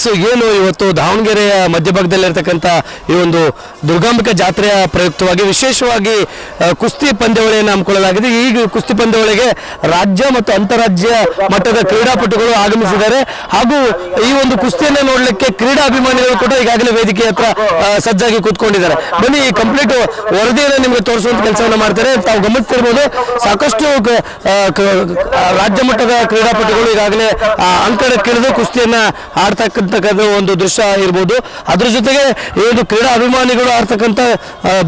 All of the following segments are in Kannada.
ಎಸ್ ಏನು ಇವತ್ತು ದಾವಣಗೆರೆಯ ಮಧ್ಯಭಾಗದಲ್ಲಿರ್ತಕ್ಕಂಥ ಈ ಒಂದು ದುರ್ಗಾಂಬಿಕಾ ಜಾತ್ರೆಯ ಪ್ರಯುಕ್ತವಾಗಿ ವಿಶೇಷವಾಗಿ ಕುಸ್ತಿ ಪಂದ್ಯಾವಳಿಯನ್ನು ಹಮ್ಮಿಕೊಳ್ಳಲಾಗಿದೆ. ಈ ಕುಸ್ತಿ ಪಂದ್ಯಾವಳಿಗೆ ರಾಜ್ಯ ಮತ್ತು ಅಂತಾರಾಜ್ಯ ಮಟ್ಟದ ಕ್ರೀಡಾಪಟುಗಳು ಆಗಮಿಸಿದ್ದಾರೆ. ಹಾಗೂ ಈ ಒಂದು ಕುಸ್ತಿಯನ್ನು ನೋಡಲಿಕ್ಕೆ ಕ್ರೀಡಾ ಅಭಿಮಾನಿಗಳು ಕೂಡ ಈಗಾಗಲೇ ವೇದಿಕೆ ಹತ್ರ ಸಜ್ಜಾಗಿ ಕೂತ್ಕೊಂಡಿದ್ದಾರೆ. ಬನ್ನಿ, ಈ ಕಂಪ್ಲೀಟ್ ವರದಿಯನ್ನು ನಿಮಗೆ ತೋರಿಸುವಂತ ಕೆಲಸವನ್ನು ಮಾಡ್ತಾರೆ. ತಾವು ಗಮನಿಸ್ತಿರ್ಬೋದು, ಸಾಕಷ್ಟು ರಾಜ್ಯ ಮಟ್ಟದ ಕ್ರೀಡಾಪಟುಗಳು ಈಗಾಗಲೇ ಅಂಕಣಕ್ಕಿಳಿದು ಕುಸ್ತಿಯನ್ನ ಆಡ್ತಕ್ಕಂತಕ್ಕದ್ದು ಒಂದು ದೃಶ್ಯ ಇರ್ಬೋದು ಅದ್ರ ಜೊತೆಗೆ ಏನು ಕ್ರೀಡಾ ಅಭಿಮಾನಿಗಳು ಆಡ್ತಕ್ಕಂಥ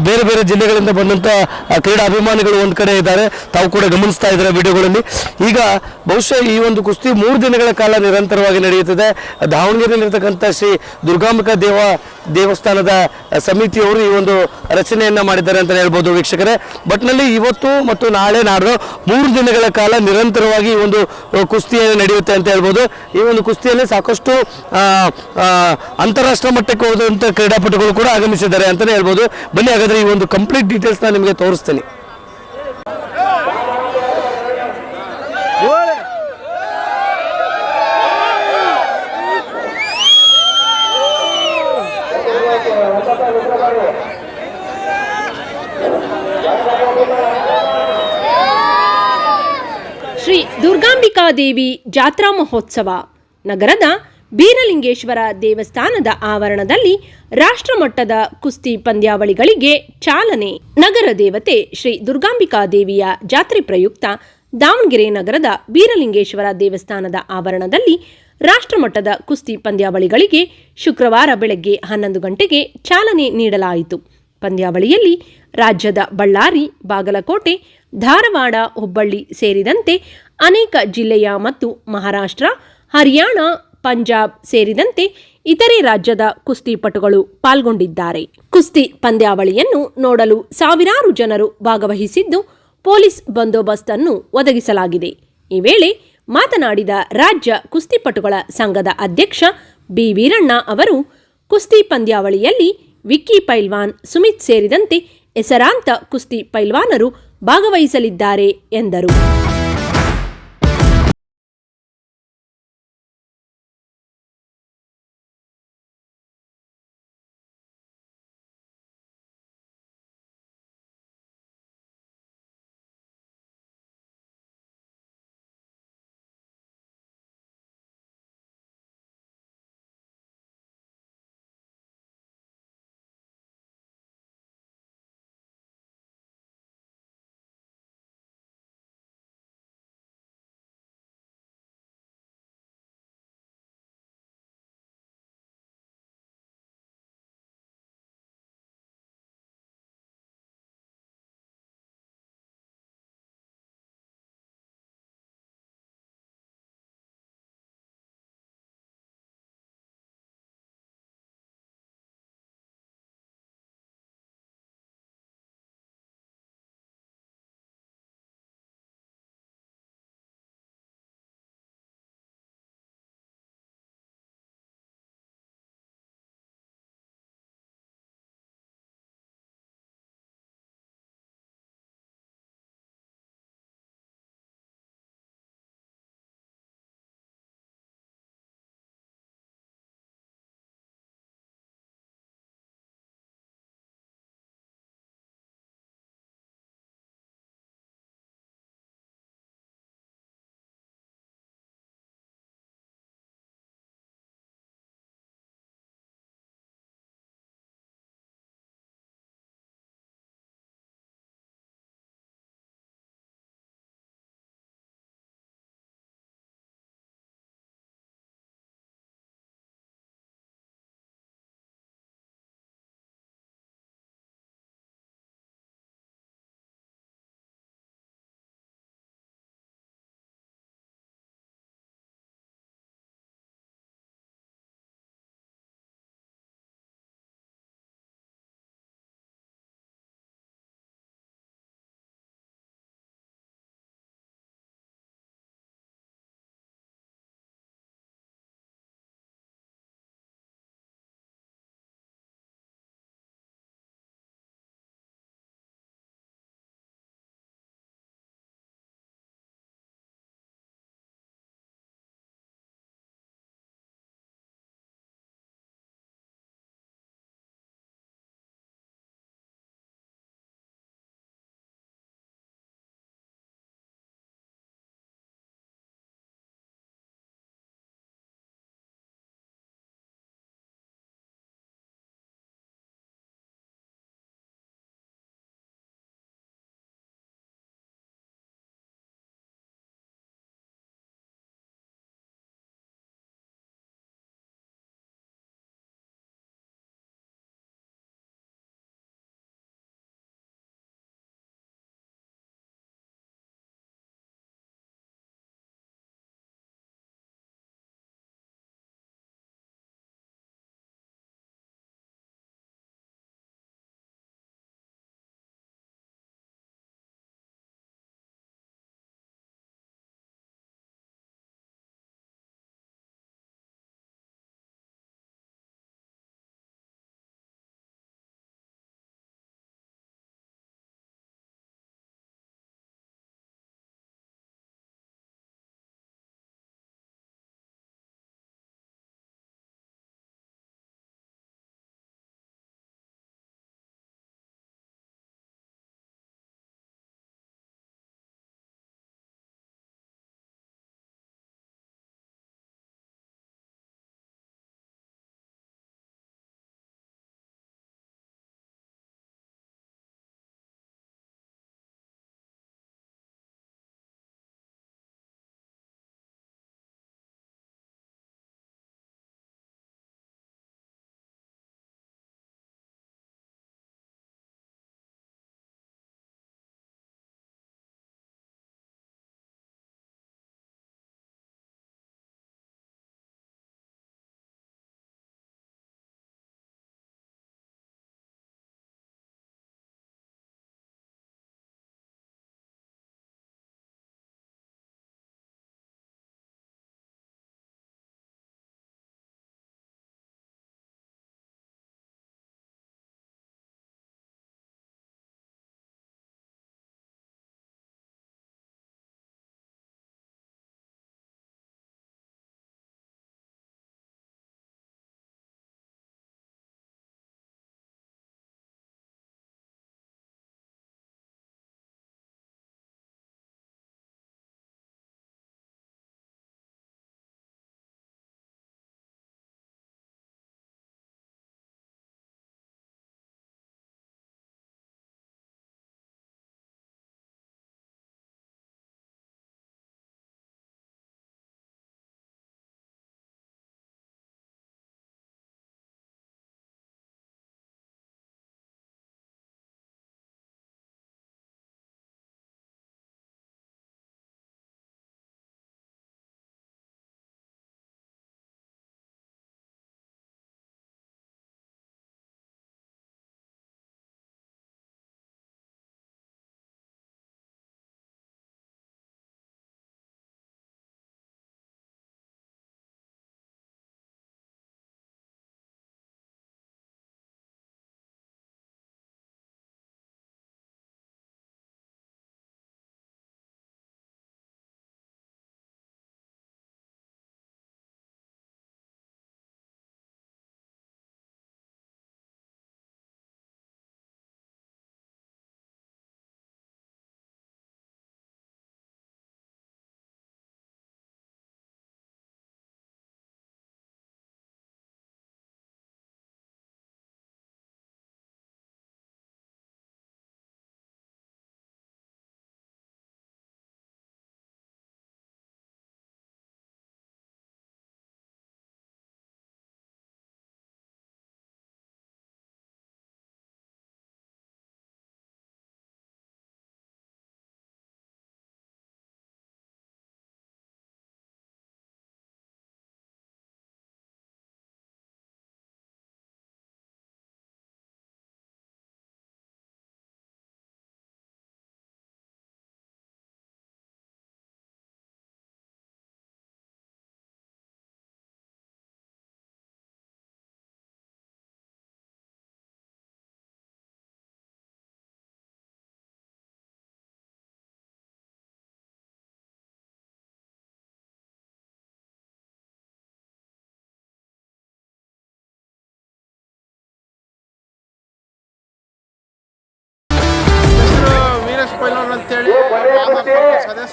ಬೇರೆ ಬೇರೆ ಜಿಲ್ಲೆಗಳಿಂದ ಬಂದಂತ ಆ, ಕ್ರೀಡಾ ಅಭಿಮಾನಿಗಳು ಒಂದು ಕಡೆ ಇದ್ದಾರೆ. ತಾವು ಕೂಡ ಗಮನಿಸ್ತಾ ಇದ್ದಾರೆ ವಿಡಿಯೋಗಳಲ್ಲಿ. ಈಗ ಬಹುಶಃ ಈ ಒಂದು ಕುಸ್ತಿ ಮೂರು ದಿನಗಳ ಕಾಲ ನಿರಂತರವಾಗಿ ನಡೆಯುತ್ತದೆ. ದಾವಣಗೆರೆಯಲ್ಲಿರ್ತಕ್ಕಂಥ ಶ್ರೀ ದುರ್ಗಾಂಬಿಕ ದೇವ ದೇವಸ್ಥಾನದ ಸಮಿತಿಯವರು ಈ ಒಂದು ರಚನೆಯನ್ನ ಮಾಡಿದ್ದಾರೆ ಅಂತ ಹೇಳ್ಬೋದು ವೀಕ್ಷಕರೇ. ಬಟ್ನಲ್ಲಿ ಇವತ್ತು ಮತ್ತು ನಾಳೆ ನಾಡ್ದು ಮೂರು ದಿನಗಳ ಕಾಲ ನಿರಂತರವಾಗಿ ಒಂದು ಕುಸ್ತಿಯನ್ನು ನಡೆಯುತ್ತೆ ಅಂತ ಹೇಳ್ಬೋದು. ಈ ಒಂದು ಕುಸ್ತಿಯಲ್ಲಿ ಸಾಕಷ್ಟು ಆ, ಆ, ಅಂತಾರಾಷ್ಟ್ರ ಮಟ್ಟಕ್ಕೆ ಹೋದಂಥ ಕ್ರೀಡಾಪಟುಗಳು ಕೂಡ ಆಗಮಿಸಿದ್ದಾರೆ ಅಂತಲೇ ಹೇಳ್ಬೋದು. ಬನ್ನಿ ಹಾಗಾದ್ರೆ ಈ ಒಂದು ಕಂಪ್ಲೀಟ್ ಡೀಟೇಲ್ಸ್ನ ನಿಮಗೆ ತೋರಿಸ್ತೀನಿ. ಶ್ರೀ ದುರ್ಗಾಂಬಿಕಾ ದೇವಿ ಜಾತ್ರಾ ಮಹೋತ್ಸವ ನಗರದ ಬೀರಲಿಂಗೇಶ್ವರ ದೇವಸ್ಥಾನದ ಆವರಣದಲ್ಲಿ ರಾಷ್ಟ್ರಮಟ್ಟದ ಕುಸ್ತಿ ಪಂದ್ಯಾವಳಿಗಳಿಗೆ ಚಾಲನೆ. ನಗರ ದೇವತೆ ಶ್ರೀ ದುರ್ಗಾಂಬಿಕಾ ದೇವಿಯ ಜಾತ್ರೆ ಪ್ರಯುಕ್ತ ದಾವಣಗೆರೆ ನಗರದ ಬೀರಲಿಂಗೇಶ್ವರ ದೇವಸ್ಥಾನದ ಆವರಣದಲ್ಲಿ ರಾಷ್ಟ್ರಮಟ್ಟದ ಕುಸ್ತಿ ಪಂದ್ಯಾವಳಿಗಳಿಗೆ ಶುಕ್ರವಾರ ಬೆಳಗ್ಗೆ ಹನ್ನೊಂದು ಗಂಟೆಗೆ ಚಾಲನೆ ನೀಡಲಾಯಿತು. ಪಂದ್ಯಾವಳಿಯಲ್ಲಿ ರಾಜ್ಯದ ಬಳ್ಳಾರಿ, ಬಾಗಲಕೋಟೆ, ಧಾರವಾಡ, ಹುಬ್ಬಳ್ಳಿ ಸೇರಿದಂತೆ ಅನೇಕ ಜಿಲ್ಲೆಯ ಮತ್ತು ಮಹಾರಾಷ್ಟ್ರ, ಹರಿಯಾಣ ಪಂಜಾಬ್ ಸೇರಿದಂತೆ ಇತರೆ ರಾಜ್ಯದ ಕುಸ್ತಿಪಟುಗಳು ಪಾಲ್ಗೊಂಡಿದ್ದಾರೆ. ಕುಸ್ತಿ ಪಂದ್ಯಾವಳಿಯನ್ನು ನೋಡಲು ಸಾವಿರಾರು ಜನರು ಭಾಗವಹಿಸಿದ್ದು ಪೊಲೀಸ್ ಬಂದೋಬಸ್ತ್ ಅನ್ನು ಒದಗಿಸಲಾಗಿದೆ. ಈ ವೇಳೆ ಮಾತನಾಡಿದ ರಾಜ್ಯ ಕುಸ್ತಿಪಟುಗಳ ಸಂಘದ ಅಧ್ಯಕ್ಷ ಬಿ. ವೀರಣ್ಣ ಅವರು, ಕುಸ್ತಿ ಪಂದ್ಯಾವಳಿಯಲ್ಲಿ ವಿಕ್ಕಿ ಪೈಲ್ವಾನ್, ಸುಮಿತ್ ಸೇರಿದಂತೆ ಹೆಸರಾಂತ ಕುಸ್ತಿ ಪೈಲ್ವಾನರು ಭಾಗವಹಿಸಲಿದ್ದಾರೆ ಎಂದರು.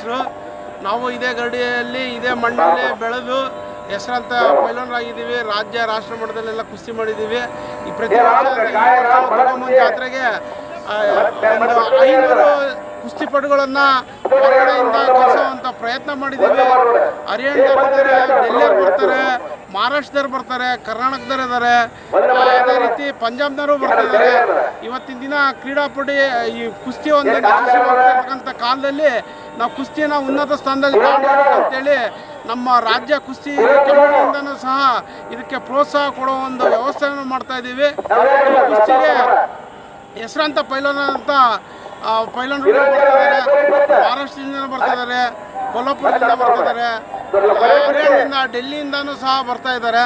ಹೆಸರು ನಾವು ಇದೇ ಗಡಿಯಲ್ಲಿ ಇದೇ ಮಣ್ಣಲ್ಲಿ ಬೆಳೆದು ಹೆಸರಂತ ಪೈಲೋನರಾಗಿದ್ದೀವಿ ರಾಜ್ಯ ರಾಷ್ಟ್ರ ಮಟ್ಟದಲ್ಲೆಲ್ಲ ಕುಸ್ತಿ ಮಾಡಿದ್ದೀವಿ. ಈ ಪ್ರತಿ ವರ್ಷ ಜಾತ್ರೆಗೆ ಐನೂರು ಕುಸ್ತಿಪಟುಗಳನ್ನು ಹೊರಗಡೆಯಿಂದ ಕಳಿಸುವಂಥ ಪ್ರಯತ್ನ ಮಾಡಿದ್ದೀವಿ. ಹರಿಯಾಣ ಇದ್ದಾರೆ ಡೆಲ್ಲಿಯವ್ರು ಬರ್ತಾರೆ ಮಹಾರಾಷ್ಟ್ರದವ್ರು ಬರ್ತಾರೆ ಕರ್ನಾಟಕದವ್ರು ಇದ್ದಾರೆ ಅದೇ ರೀತಿ ಪಂಜಾಬ್ನವರು ಬರ್ತಿದ್ದಾರೆ ಇವತ್ತಿನ ದಿನ ಕ್ರೀಡಾಪಟು ಈ ಕುಸ್ತಿ ಒಂದು ಯಶಸ್ವಿಯಾಗ್ತಿರ್ತಕ್ಕಂಥ ಕಾಲದಲ್ಲಿ ನಾವು ಕುಸ್ತಿನ ಉನ್ನತ ಸ್ಥಾನದಲ್ಲಿ ಅಂತೇಳಿ ನಮ್ಮ ರಾಜ್ಯ ಕುಸ್ತಿ ಕಮಿಟಿಯಿಂದನೂ ಸಹ ಇದಕ್ಕೆ ಪ್ರೋತ್ಸಾಹ ಕೊಡೋ ಒಂದು ವ್ಯವಸ್ಥೆಯನ್ನು ಮಾಡ್ತಾ ಇದ್ದೀವಿ. ಕುಸ್ತಿಗೆ ಹೆಸರಾಂತ ಪೈಲೋನ ಅಂತ ಆ, ಬರ್ತಾ ಬರ್ತಿದ್ದಾರೆ ಮಹಾರಾಷ್ಟ್ರದಿಂದ ಕೊಲ್ಲಾಪುರದಿಂದ ಬರ್ತಾ ಇದ್ದಾರೆ ಹರಿಯಾಣದಿಂದ ಡೆಲ್ಲಿಯಿಂದನೂ ಸಹ ಬರ್ತಾ ಇದ್ದಾರೆ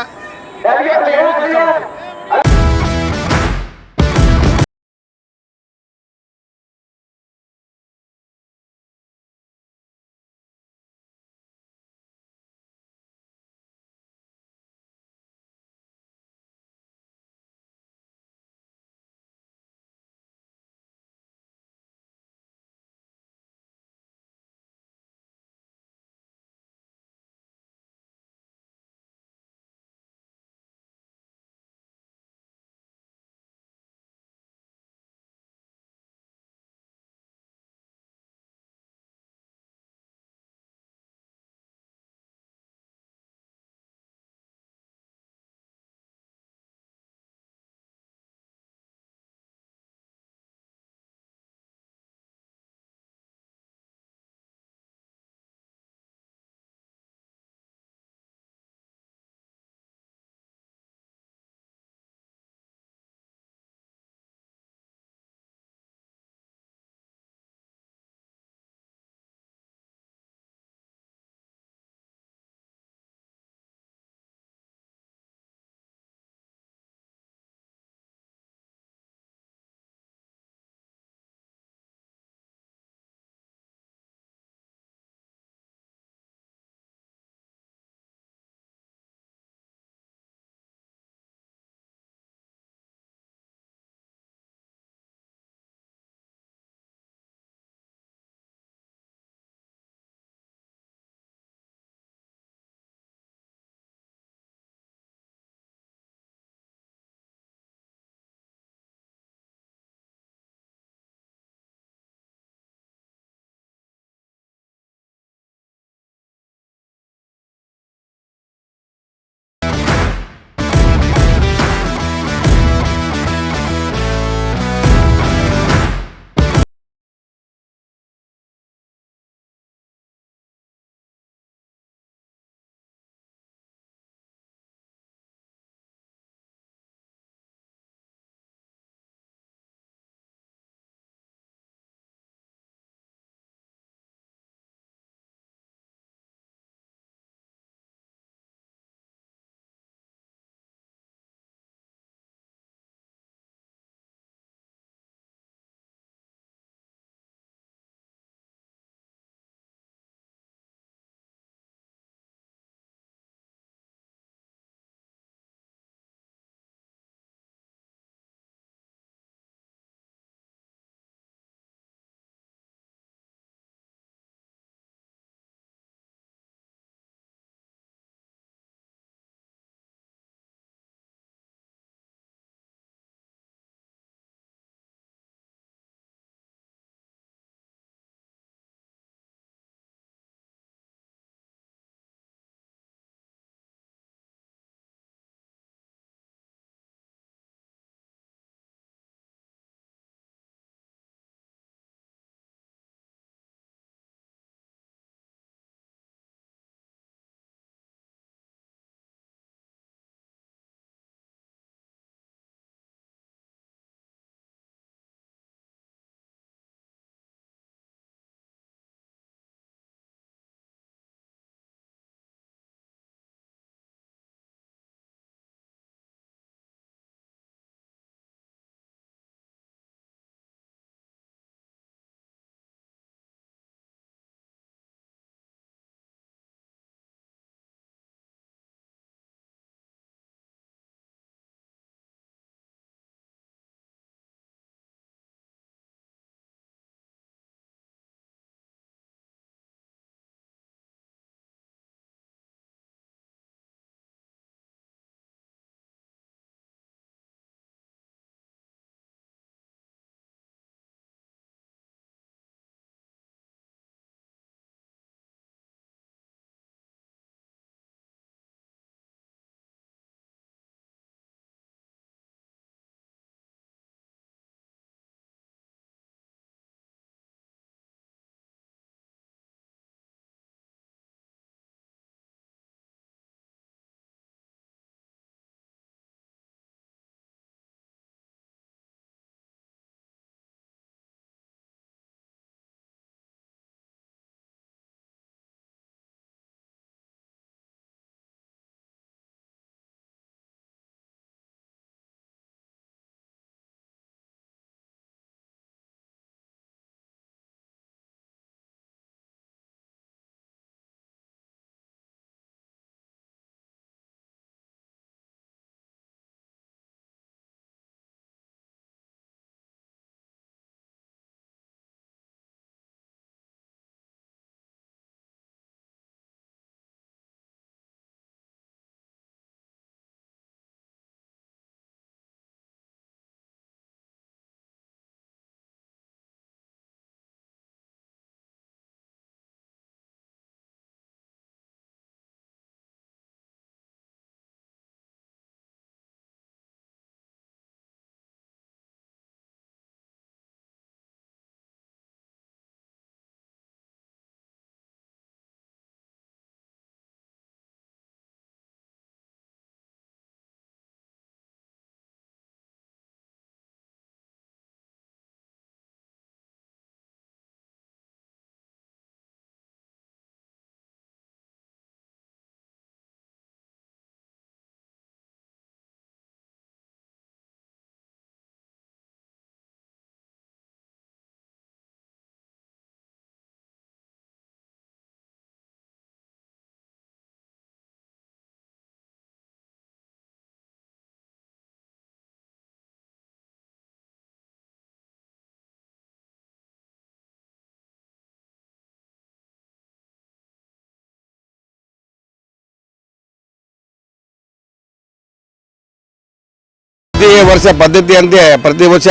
ಪ್ರತಿ ವರ್ಷ ಪದ್ಧತಿಯಂತೆ ಪ್ರತಿ ವರ್ಷ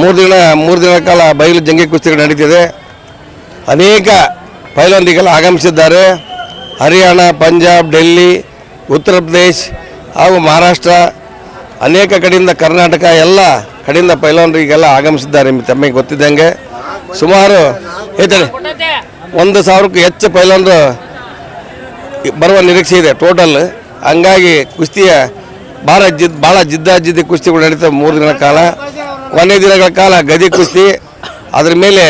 ಮೂರು ದಿನ, ಮೂರು ದಿನಗಳ ಕಾಲ ಬಯಲು ಜಂಗಿ ಕುಸ್ತಿಗಳು ನಡೀತಿದೆ. ಅನೇಕ ಪೈಲವಾನರಿಗೆಲ್ಲ ಆಗಮಿಸಿದ್ದಾರೆ. ಹರಿಯಾಣ, ಪಂಜಾಬ್, ಡೆಲ್ಲಿ, ಉತ್ತರ ಪ್ರದೇಶ್ ಹಾಗೂ ಮಹಾರಾಷ್ಟ್ರ, ಅನೇಕ ಕಡೆಯಿಂದ ಕರ್ನಾಟಕ ಎಲ್ಲ ಕಡೆಯಿಂದ ಪೈಲವಾನರಿಗೆಲ್ಲ ಆಗಮಿಸಿದ್ದಾರೆ. ತಮಗೆ ಗೊತ್ತಿದ್ದಂಗೆ ಸುಮಾರು ಹೇಳ್ತಾರೆ ಒಂದು ಸಾವಿರಕ್ಕೂ ಹೆಚ್ಚು ಪೈಲವಾನರು ಬರುವ ನಿರೀಕ್ಷೆ ಇದೆ ಟೋಟಲ್ ಹಂಗಾಗಿ ಕುಸ್ತಿಯ ಭಾಳ ಜಿದ್ ಭಾಳ ಜಿದ್ದಾಜಿದ್ದಿ ಕುಸ್ತಿಗಳು ನಡೀತವೆ ಮೂರು ದಿನಗಳ ಕಾಲ. ಕೊನೆ ದಿನಗಳ ಕಾಲ ಗದಿ ಕುಸ್ತಿ. ಅದ್ರ ಮೇಲೆ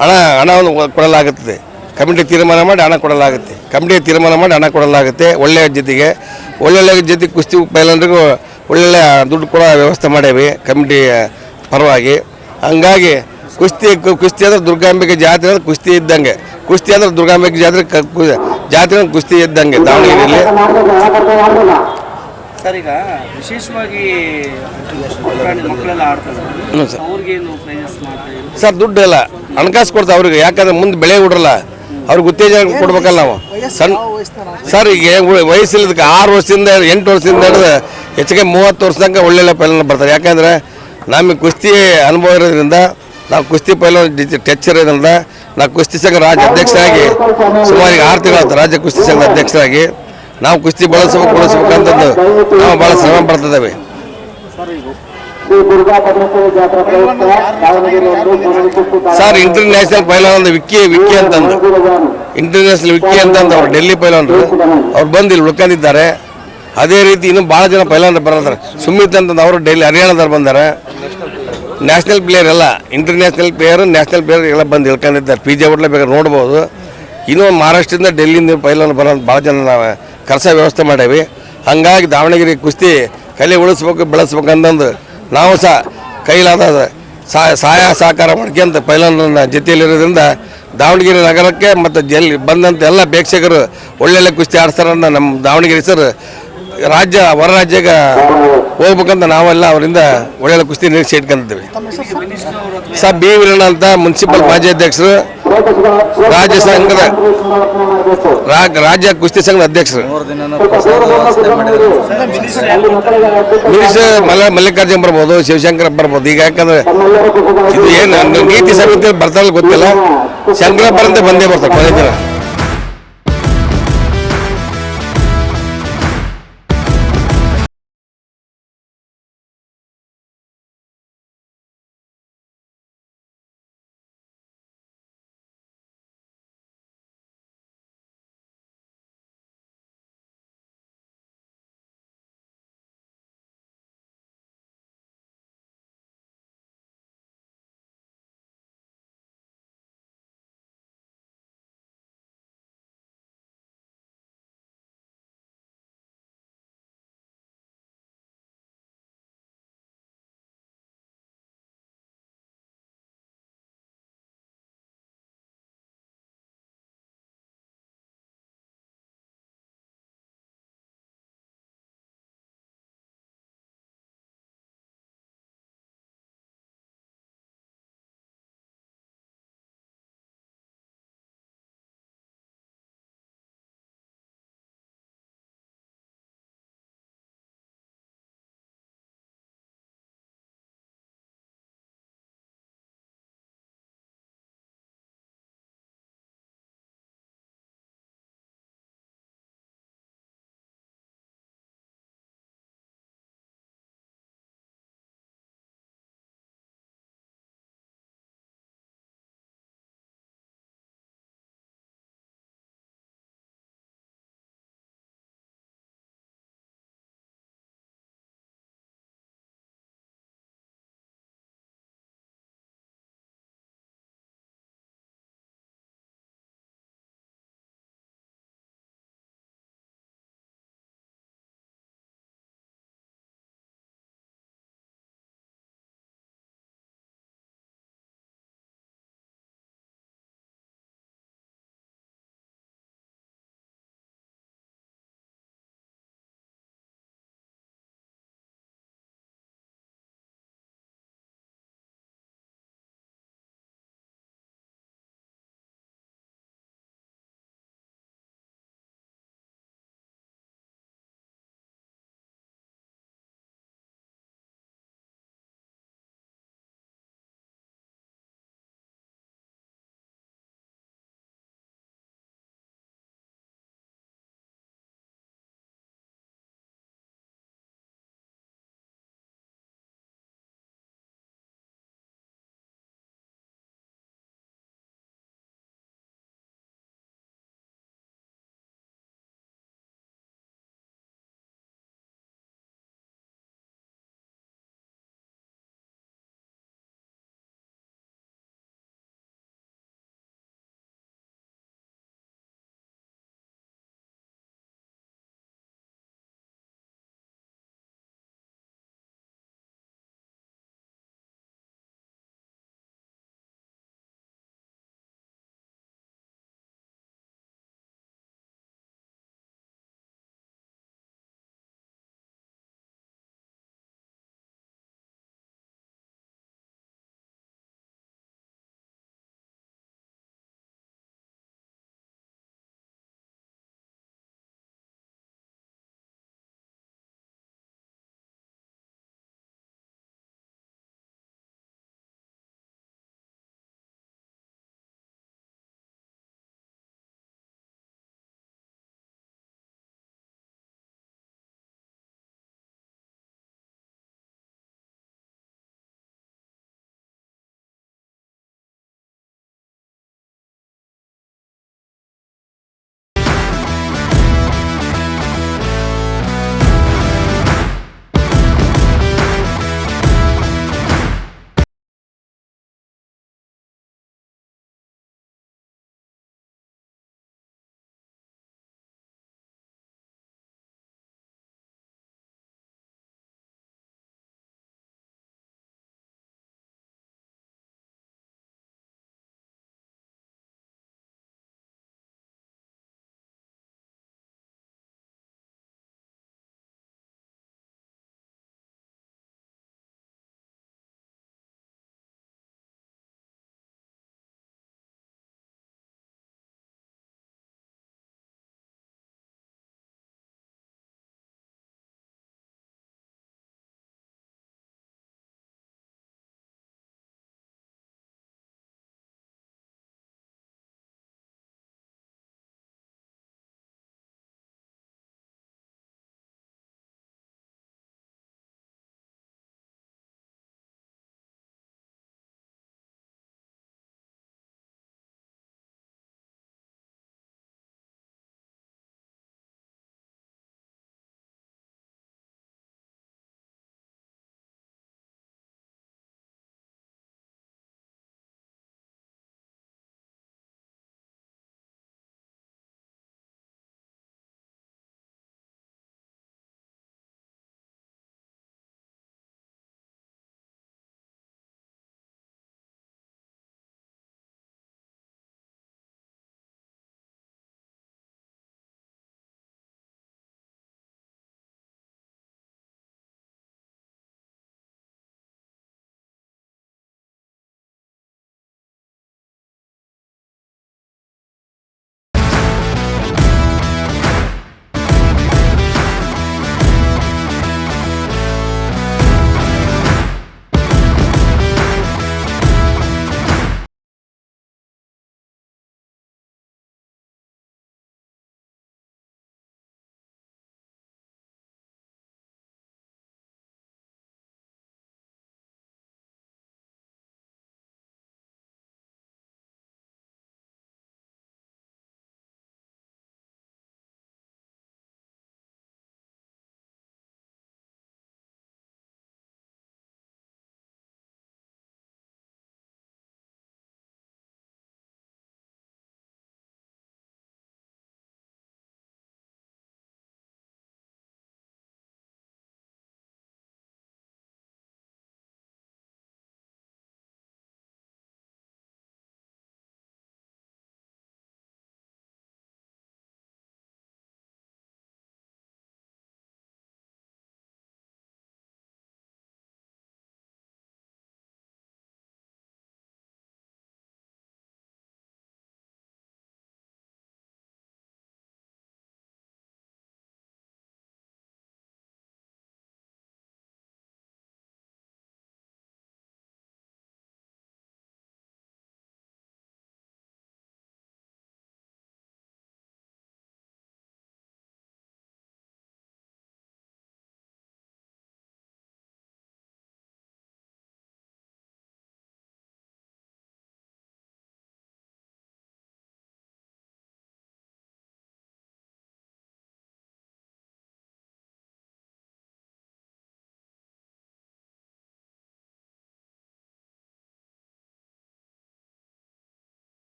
ಹಣ ಹಣವನ್ನು ಕೊಡಲಾಗುತ್ತದೆ. ಕಮಿಟಿ ತೀರ್ಮಾನ ಮಾಡಿ ಹಣ ಕೊಡಲಾಗುತ್ತೆ. ಕಮಿಟಿ ತೀರ್ಮಾನ ಮಾಡಿ ಹಣ ಕೊಡಲಾಗುತ್ತೆ ಒಳ್ಳೆಯ ಜೊತೆಗೆ. ಒಳ್ಳೊಳ್ಳೆ ಜೊತೆ ಕುಸ್ತಿ ಪೈಲನ್ರಿಗೂ ಒಳ್ಳೊಳ್ಳೆ ದುಡ್ಡು ಕೊಡೋ ವ್ಯವಸ್ಥೆ ಮಾಡೇವಿ ಕಮಿಟಿ ಪರವಾಗಿ. ಹಂಗಾಗಿ ಕುಸ್ತಿ ಕುಸ್ತಿ ಅಂದ್ರೆ ದುರ್ಗಾಂಬಿಕೆ ಜಾತ್ರೆ ಅಂದ್ರೆ ಕುಸ್ತಿ ಇದ್ದಂಗೆ. ಕುಸ್ತಿ ಅಂದ್ರೆ ದುರ್ಗಾಂಬಿಕೆ ಜಾತ್ರೆ ಜಾತ್ರೆ ಕುಸ್ತಿ ಇದ್ದಂಗೆ ದಾವಣಗೆರೆಯಲ್ಲಿ. ಸರ್ ಈಗ ವಿಶೇಷವಾಗಿ ಮಕ್ಕಳೆಲ್ಲ ಆಡ್ತಾರೆ. ಸರ್. ಅವ್ರಿಗೇನು ಪ್ರೈಸಸ್ ಮಾಡ್ತಾ ಸರ್ ದುಡ್ಡು ಇಲ್ಲ. ಹಣಕಾಸು ಕೊಡ್ತಾರೆ ಅವ್ರಿಗೆ. ಯಾಕಂದ್ರೆ ಮುಂದೆ ಬೆಳೆ ಬಿಡ್ರಲ್ಲ ಅವ್ರಿಗೆ ಉತ್ತೇಜನ ಕೊಡ್ಬೇಕಲ್ಲ ನಾವು. ಸಣ್ಣ ಸರ್ ಈಗ ವಯಸ್ಸಿಲ್ಲದಕ್ಕೆ ಆರು ವರ್ಷದಿಂದ ಎಂಟು ವರ್ಷದಿಂದ ಹಿಡಿದು ಹೆಚ್ಚಿಗೆ ಮೂವತ್ತು ವರ್ಷ ತನಕ ಒಳ್ಳೊಳ್ಳೆ ಪೈಲನ್ ಬರ್ತಾರೆ. ಯಾಕಂದ್ರೆ ನಮಗೆ ಕುಸ್ತಿ ಅನುಭವ ಇರೋದ್ರಿಂದ ನಾವು ಕುಸ್ತಿ ಪೈಲನ್ ಟಚ್ ಇರೋದ್ರಿಂದ ನಾವು ಕುಸ್ತಿ ಸಂಘ ರಾಜ್ಯ ಅಧ್ಯಕ್ಷರಾಗಿ ಸುಮಾರು ಈಗ ಆರು ತಿಂಗಳಾಯ್ತು ರಾಜ್ಯ ಕುಸ್ತಿ ಸಂಘದ ಅಧ್ಯಕ್ಷರಾಗಿ. ನಾವು ಕುಸ್ತಿ ಬಳಸಬೇಕು ಬಳಸಬೇಕಂತಂದು ನಾವು ಭಾಳ ಶ್ರಮ ಪಡ್ತಿದ್ದೇವೆ. ಸರ್ ಇಂಟರ್ನ್ಯಾಷನಲ್ ಪೈಲಾನ್ ಒಂದು ವಿಕ್ಕಿ ವಿಕ್ಕಿ ಅಂತಂದು. ಇಂಟರ್ನ್ಯಾಷನಲ್ ವಿಕ್ಕಿ ಅಂತಂದು ಅವ್ರು ಡೆಲ್ಲಿ ಪೈಲವಾನ್ರು ಅವ್ರು ಬಂದು ಇಲ್ಲಿ ಉಳ್ಕೊಂಡಿದ್ದಾರೆ. ಅದೇ ರೀತಿ ಇನ್ನೂ ಭಾಳ ಜನ ಪೈಲಾನ್ ಬರೋದಾರೆ ಸುಮಿತ್ ಅಂತಂದು ಅವರು ಡೆಲ್ಲಿ, ಹರಿಯಾಣದವ್ರು ಬಂದಾರೆ. ನ್ಯಾಷನಲ್ ಪ್ಲೇಯರ್ ಎಲ್ಲ ಇಂಟರ್ನ್ಯಾಷನಲ್ ಪ್ಲೇಯರ್ ನ್ಯಾಷನಲ್ ಪ್ಲೇಯರ್ ಎಲ್ಲ ಬಂದು ಇಳ್ಕೊಂಡಿದ್ದಾರೆ. ಪಿ ಜೆ ಬೇಕಾದ್ರೆ ನೋಡ್ಬೋದು. ಇನ್ನೂ ಮಹಾರಾಷ್ಟ್ರದಿಂದ ಡೆಲ್ಲಿಯಿಂದ ಪೈಲಾನ್ ಬರೋ ಭಾಳ ಜನ ನಾವು. ಕರ್ಸ ವ್ಯವಸ್ಥೆ ಮಾಡೇವಿ. ಹಂಗಾಗಿ ದಾವಣಗೆರೆ ಕುಸ್ತಿ ಕಲೆ ಉಳಿಸ್ಬೇಕು, ಬೆಳೆಸ್ಬೇಕು ಅಂತಂದು ನಾವು ಸಹ ಕೈಲಾದ ಸಹಾಯ ಸಹಕಾರ ಮಾಡ್ಕೊಂತ ಪೈಲನ ಜೊತೆಯಲ್ಲಿರೋದ್ರಿಂದ ದಾವಣಗೆರೆ ನಗರಕ್ಕೆ ಮತ್ತು ಜಲ್ಲಿ ಬಂದಂಥ ಎಲ್ಲ ಪ್ರೇಕ್ಷಕರು ಒಳ್ಳೊಳ್ಳೆ ಕುಸ್ತಿ ಆಡ್ತಾರಂತ ನಮ್ಮ ದಾವಣಗೆರೆ ಸರ್. ರಾಜ್ಯ, ಹೊರ ರಾಜ್ಯಕ್ಕೆ ಹೋಗ್ಬೇಕಂತ ನಾವೆಲ್ಲ ಅವರಿಂದ ಒಳ್ಳೊಳ್ಳೆ ಕುಸ್ತಿ ನಿರೀಕ್ಷೆ ಇಟ್ಕೊಂಡಿದ್ದೀವಿ. ಸರ್ ಬಿ ವೀರಣ್ಣ ಅಂತ ಮುನ್ಸಿಪಲ್ ಮಾಜಿ ಅಧ್ಯಕ್ಷರು ರಾಜ್ಯ ಸಂಘದ ರಾ- ರಾಜ್ಯ ಕುಸ್ತಿ ಸಂಘದ ಅಧ್ಯಕ್ಷರು. ಮಿನಿಸ್ಟರ್ ಮಲ್ಲ ಮಲ್ಲಿಕಾರ್ಜುನ್ ಬರ್ಬೋದು ಶಿವಶಂಕರ್ ಬರ್ಬೋದು. ಈಗ ಯಾಕಂದ್ರೆ ಇದು ಏನು ನೀತಿ ಸಮಿತಿ ಬರ್ತಾರಲ್ಲ ಗೊತ್ತಿಲ್ಲ. ಶಂಕರಪ್ಪರಂತೆ ಬಂದೇ ಬರ್ತಾರೆ ಕೊನೆ ದಿನ.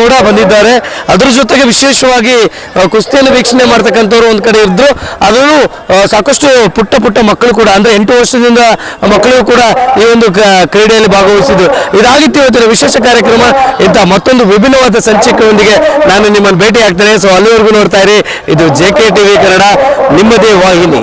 ಕೂಡ ಬಂದಿದ್ದಾರೆ. ಅದ್ರ ಜೊತೆಗೆ ವಿಶೇಷವಾಗಿ ಕುಸ್ತಿಯನ್ನು ವೀಕ್ಷಣೆ ಮಾಡ್ತಕ್ಕಂಥವ್ರು ಒಂದು ಕಡೆ ಇದ್ರು. ಅದನ್ನು ಸಾಕಷ್ಟು ಪುಟ್ಟ ಪುಟ್ಟ ಮಕ್ಕಳು ಕೂಡ, ಅಂದ್ರೆ ಎಂಟು ವರ್ಷದಿಂದ ಮಕ್ಕಳು ಕೂಡ ಈ ಒಂದು ಕ್ರೀಡೆಯಲ್ಲಿ ಭಾಗವಹಿಸಿದ್ರು. ಇದಾಗಿತ್ತು ಇವತ್ತಿನ ವಿಶೇಷ ಕಾರ್ಯಕ್ರಮ. ಇಂಥ ಮತ್ತೊಂದು ವಿಭಿನ್ನವಾದ ಸಂಚಿಕೆಯೊಂದಿಗೆ ನಾನು ನಿಮ್ಮನ್ನು ಭೇಟಿ ಆಗ್ತೇನೆ ಸೊ ಅಲ್ಲಿವರೆಗೂ ನೋಡ್ತಾ ಇರಿ. ಇದು ಜೆ ಕೆ ಟಿವಿ ಕನ್ನಡ ನಿಮ್ಮದೇ ವಾಹಿನಿ.